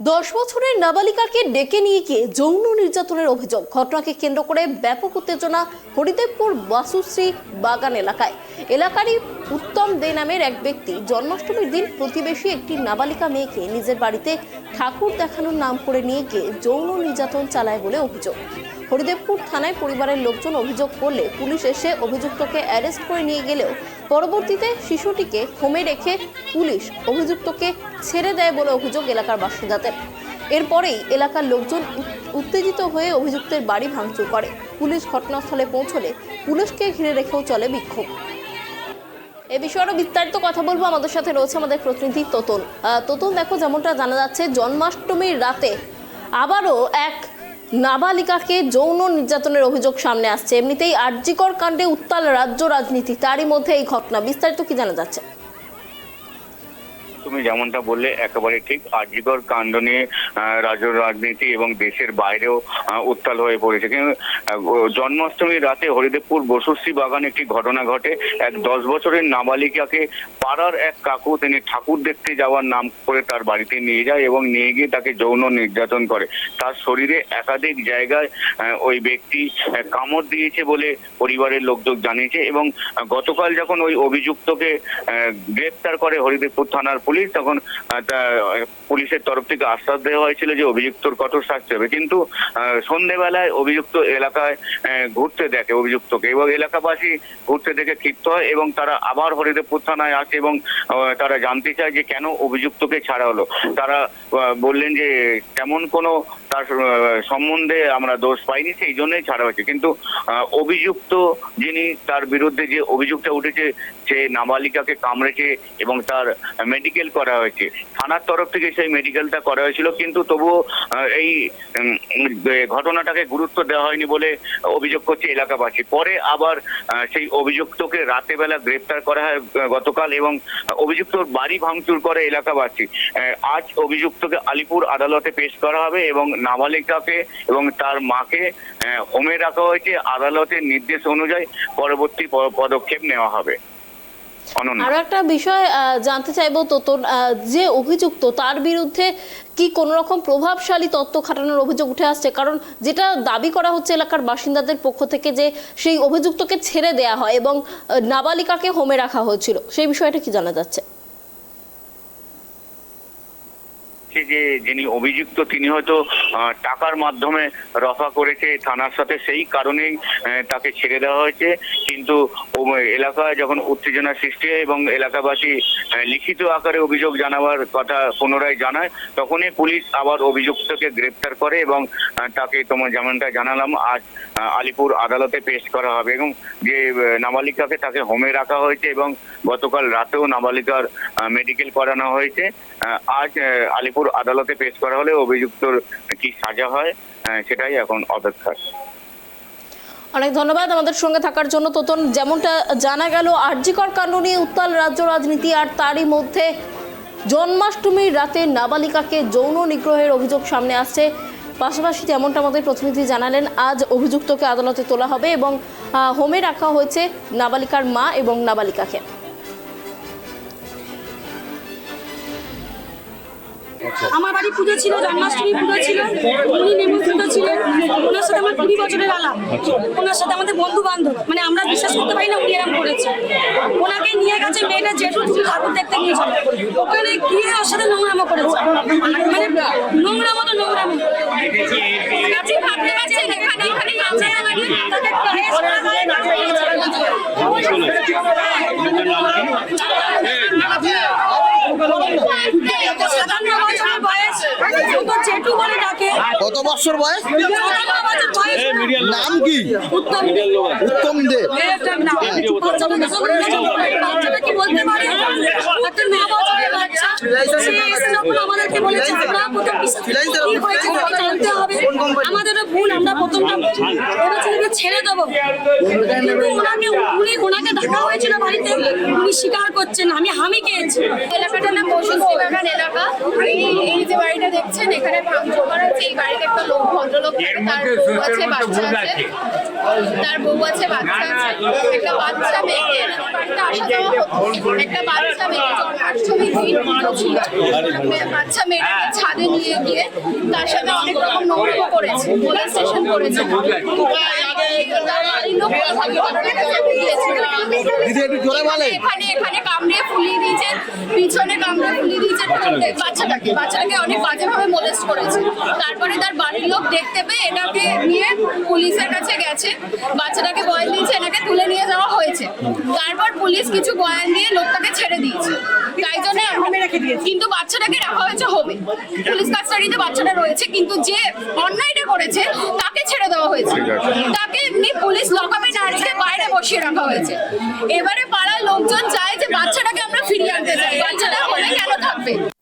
দশ বছরের নাবালিকাকে ডেকে নিয়ে গিয়ে যৌন নির্যাতনের অভিযোগ। ঘটনাকে কেন্দ্র করে ব্যাপক উত্তেজনা হরিদেবপুর বাসুশ্রী বাগান এলাকায়। এলাকারই উত্তম দে নামের এক ব্যক্তি জন্মাষ্টমীর দিন প্রতিবেশী একটি নাবালিকা মেয়েকে নিজের বাড়িতে ঠাকুর দেখানোর নাম করে নিয়ে গিয়ে যৌন নির্যাতন চালায় বলে অভিযোগ। হরিদেবপুর থানায় পরিবারের লোকজন অভিযোগ করলে পুলিশ এসে অভিযুক্তকে অ্যারেস্ট করে নিয়ে গেলেও পরবর্তীতে শিশুটিকে হোমে রেখে পুলিশ অভিযুক্তকে ছেড়ে দেয় বলে অভিযোগ এলাকার বাসিন্দাদের। এরপরেই এলাকার লোকজন উত্তেজিত হয়ে অভিযুক্তের বাড়ি ভাঙচুর করে। পুলিশ ঘটনাস্থলে পৌঁছলে পুলিশকে ঘিরে রেখেও চলে বিক্ষোভ। এ বিষয়ে আরও বিস্তারিত কথা বলব। আমাদের সাথে রয়েছে আমাদের প্রতিনিধি তোতন তোতন দেখো, যেমনটা জানা যাচ্ছে, জন্মাষ্টমীর রাতে আবারও এক নাবালিকাকে যৌন নির্যাতনের অভিযোগ সামনে আসছে। এমনিতেই আরজিকর কাণ্ডে উত্তাল রাজ্য রাজনীতি, তারই মধ্যে এই ঘটনা। বিস্তারিত কি জানা যাচ্ছে? তুমি যেমনটা বললে, একেবারে ঠিক। আর্যিকর কাণ্ড নিয়ে রাজ্য রাজনীতি এবং দেশের বাইরেও উত্তাল হয়ে পড়েছে। কিন্তু জন্মাষ্টমীর রাতে হরিদেবপুর বসুশ্রী বাগানে একটি ঘটনা ঘটে। এক দশ বছরের নাবালিকাকে পাড়ার এক কাকু, তিনি ঠাকুর দেখতে যাওয়ার নাম করে তার বাড়িতে নিয়ে যায় এবং নিয়ে গিয়ে তাকে যৌন নির্যাতন করে। তার শরীরে একাধিক জায়গায় ওই ব্যক্তি কামড় দিয়েছে বলে পরিবারের লোকজন জানিয়েছে এবং গতকাল যখন ওই অভিযুক্তকে গ্রেপ্তার করে হরিদেবপুর থানার পুলিশ তখন তা- পুলিশের তরফ থেকে আশ্বাস দেওয়া হয়েছিল যে অভিযুক্তর কঠোর শাস্তি হবে। কিন্তু সন্ধেবেলায় অভিযুক্ত এলাকায় ঘুরতে দেখে অভিযুক্তকে এবং এলাকাবাসী ঘুরতে দেখে ক্ষিপ্ত হয় এবং তারা আবার হরিদেবপুর থানায় আসে এবং তারা জানতে চায় যে কেন অভিযুক্তকে ছাড়া হলো। তারা বললেন যে তেমন কোনো তার সম্বন্ধে আমরা দোষ পাইনি, সেই জন্যই ছাড়া হয়েছে। কিন্তু অভিযুক্ত যিনি তার বিরুদ্ধে যে অভিযোগটা উঠেছে, সে নাবালিকাকে কামড়েছে এবং তার মেডিকেল করা হয়েছে। থানার তরফ থেকে সেই মেডিকেলটা করা হয়েছিল, কিন্তু তবুও এই ঘটনাটাকে গুরুত্ব দেওয়া হয়নি বলে অভিযোগ করছে এলাকাবাসী। পরে আবার সেই অভিযুক্তকে রাতে বেলা গ্রেপ্তার করা হয় গতকাল এবং অভিযুক্তর বাড়ি ভাঙচুর করে এলাকাবাসী। আজ অভিযুক্তকে আলিপুর আদালতে পেশ করা হবে এবং নাবালিকাকে এবং তার মাকে আহ, হোমে রাখা হয়েছে। আদালতের নির্দেশ অনুযায়ী পরবর্তী পদক্ষেপ নেওয়া হবে। আরও একটা বিষয় জানতে চাইব আহ, যে অভিযুক্ত তার বিরুদ্ধে কি কোনো রকম প্রভাবশালী তত্ত্ব খাটানোর অভিযোগ উঠে আসছে? কারণ যেটা দাবি করা হচ্ছে এলাকার বাসিন্দাদের পক্ষ থেকে যে সেই অভিযুক্তকে ছেড়ে দেয়া হয় এবং নাবালিকাকে হোমে রাখা হয়েছিল। সেই বিষয়টা কি জানা যাচ্ছে? হচ্ছে যে যিনি অভিযুক্ত তিনি হয়তো টাকার মাধ্যমে রফা করেছে থানার সাথে সেই কারণেই তাকে ছেড়ে দেওয়া হয়েছে। কিন্তু এলাকায় যখন উত্তেজনা সৃষ্টি হয় এবং এলাকাবাসী লিখিত আকারে অভিযোগ জানাবার কথা পুনরায় জানায় তখনই পুলিশ আবার অভিযুক্তকে গ্রেপ্তার করে এবং তাকে তোমার যেমনটা জানালাম আজ আলিপুর আদালতে পেশ করা হবে এবং যে নাবালিকাকে তাকে হোমে রাখা হয়েছে এবং গতকাল রাতেও নাবালিকার মেডিকেল করানো হয়েছে। আজ আহ, আলিপুর আদালতে পেশ করা হলে অভিযুক্তর কি সাজা হয় সেটাই এখন অপেক্ষা। অনেক ধন্যবাদ আমাদের সঙ্গে থাকার জন্য। তোতন, যেমনটা জানা গেল আরজিকর কাণ্ড নিয়ে উত্তাল রাজ্য রাজনীতি আর তারই মধ্যে জন্মাষ্টমীর রাতে নাবালিকাকে যৌন নিগ্রহের অভিযোগ সামনে আসছে। পাশাপাশি যেমনটা আমাদের প্রতিনিধি জানালেন, আজ অভিযুক্তকে আদালতে তোলা হবে এবং হোমে রাখা হয়েছে নাবালিকার মা এবং নাবালিকাকে। আমার বাড়ি পুজো ছিল জন্মাষ্টমী পুজো ছিল উনি নেমন্ত্রিত ছিলেন ওনার সাথে আমার কুড়ি বছরের আলাপ। ওনার সাথে আমাদের বন্ধু বান্ধব মানে আমরা বিশ্বাস করতে পারি না উনি এরকম করেছে। ওনাকে নিয়ে গেছে মেয়েটা জেঠু তুমি ঠাকুর দেখতে গিয়েছিল ওখানে গিয়ে ওর সাথে নোংরামো করেছে। মানে নোংরামো তো নোংরামো। এখানে এখানে কাছে আমাকে তাকে গায়ে সারা গায়ে কাছে সাতান্ন বছর বয়স ও তো জেঠু বলে ডাকে কত বছর বয়স সাতান্ন বছর বয়স নাম কি উত্তম উত্তম দে বাচ্চাটাকে সব বাচ্চাটা কি বলতে পারে একটা ন বছরের বাচ্চা সে এসে যখন আমাদেরকে বলেছে আমরা প্রথম বিশ্বাস বয়স? জানতে হবে। আমাদেরও ভুল আমরা প্রথমটা ছেড়ে দেবো। ওনাকে উনি ওনাকে দেখা হয়েছিল বাড়িতে। উনি স্বীকার করছেন আমি হামি খেয়েছি। এলাকাটা না বসুশ্রী বাগান এলাকা। এই এই যে বাড়িটা দেখছেন এখানে ভাঙচুর করা হচ্ছে। এই বাড়িতে একটা লোক ভদ্রলোক তার বউ আছে বাচ্চা আছে। তার বউ আছে বাচ্চা আছে। একটা বাচ্চা মেয়েকে বাড়িতে আসা যাওয়া একটা বাচ্চা মেয়ে জন্মাষ্টমী দিন ছিল। বাচ্চা মেয়েটাকে ছাদে নিয়ে গিয়ে তার সাথে অনেক রকম নোংরা করেছে পুলিশ স্টেশন করেছে। দিদি একটু জোরে বলে এখানে এখানে কামড়ে ফুলিয়ে দিয়েছে পিছনে কামড়ে ফুলিয়ে দিয়েছে। বাচ্চাটাকে বাচ্চাটাকে অনেক বাজেভাবে মোলেস্ট করেছে। তারপরে তার বাড়ির লোক দেখতে পেয়ে এটাকে নিয়ে পুলিশের কাছে গেছে। বাচ্চাটাকে বয়ান দিয়েছে এনাকে তুলে নিয়ে যাওয়া হয়েছে। তারপর পুলিশ কিছু বয়ান দিয়ে লোকটাকে ছেড়ে দিয়েছে। তাই জন্য আমরা রেখে দিয়েছি। কিন্তু বাচ্চাটাকে রাখা হয়েছে হবে পুলিশ কাস্টাডিতে বাচ্চাটা রয়েছে কিন্তু যে অন্যায়টা করেছে তাকে ছেড়ে দেওয়া হয়েছে। পুলিশ লকআপে না রেখে বাইরে বসিয়ে রাখা হয়েছে। এবারে পাড়ার লোকজন চায় যে বাচ্চাটাকে আমরা ফিরিয়ে আনতে চাই। বাচ্চাটা হলে কেন থাকবে?